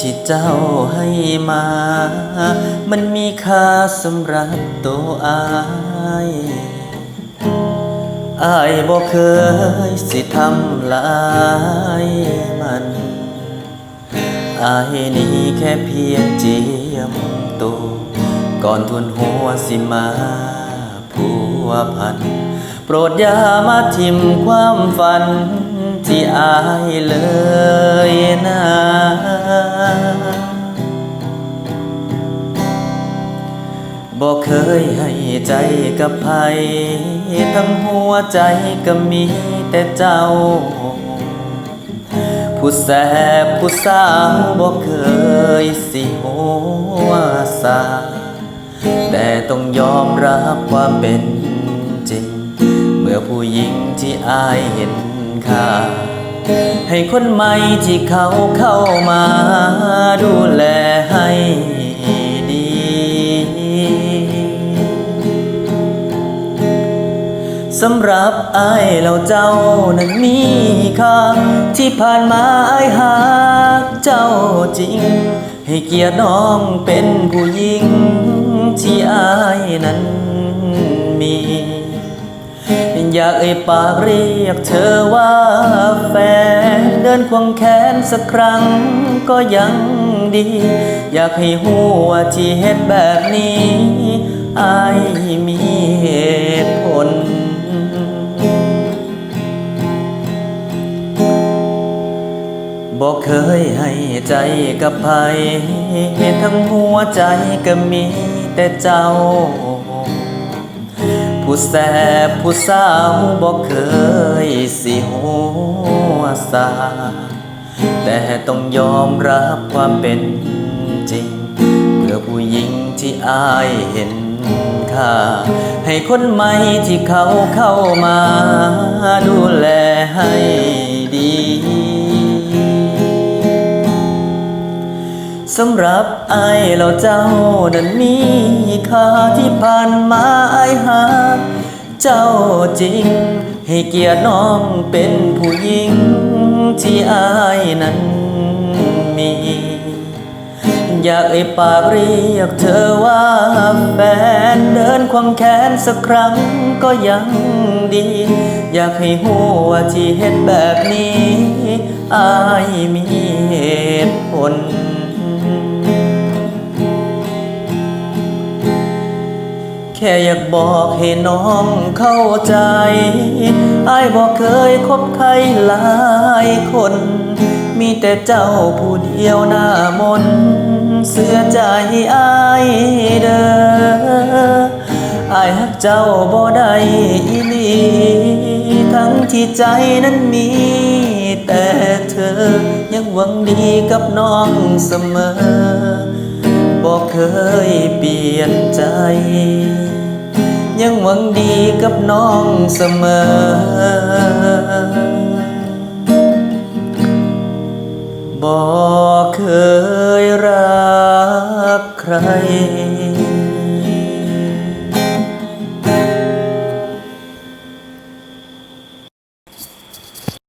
ที่เจ้าให้มา มันมีค่าสำหรับตัวอายอายบ่เคยสิทำลายมันอายนี้แค่เพียงเจียมตัวก่อนทุนหัวสิมาผัวพัน โปรดอย่ามาทิมความฝันที่อายเลยนะ เคยให้ใจกับใครทั้งหัวใจก็มีแต่เจ้า ผู้แสบผู้สาวบอกเคยสิหัวสา แต่ต้องยอมรับความเป็นจริง เมื่อผู้หญิงที่อายเห็นค่าให้คนใหม่ที่เขาเข้ามาดูแลให้ สำหรับอายเราเจ้านั้นมีค่าที่ผ่านมาอายหากเจ้าจริง ให้เกียรติน้องเป็นผู้หญิงที่อายนั้นมี อยากเอ่ยปากเรียกเธอว่าแฟน เดินควงแขนสักครั้งก็ยังดี อยากให้หัวที่เฮ็ดแบบนี้อายมี บอกเคยให้ใจกับใครทั้งหัวใจก็มีแต่เจ้า ผู้แสบผู้สาวบอกเคยสิหัวสาแต่ต้องยอมรับความเป็นจริง เพื่อผู้หญิงที่อายเห็นค่า ให้คนใหม่ที่เขาเข้ามาดูแลให้ดี สำหรับไอ้เราเจ้านั้นมีค่าที่ผ่านมาไอ้หา เจ้าจริง ให้เกียรติน้องเป็นผู้หญิง ที่ไอายนั้นมี อยากเอ่ยปากเรียกเธอว่าแฟนเดินควงแขนสักครั้งก็ยังดี อยากให้หัวที่เห็นแบบนี้ อายมีเหตุผล แค่อยากบอกให้น้องเข้าใจไอายบอกเคยคบใครหลายคน มีแต่เจ้าผู้เดียวหน้ามน เสื้อใจไอายเด้ออายฮักเจ้าบ่ได้อีหลีทั้งที่ใจนั้นมี แต่เธอยังหวังดีกับน้องเสมอบอกเคยเปลี่ยนใจ ยังหวังดีกับน้องเสมอบอกเค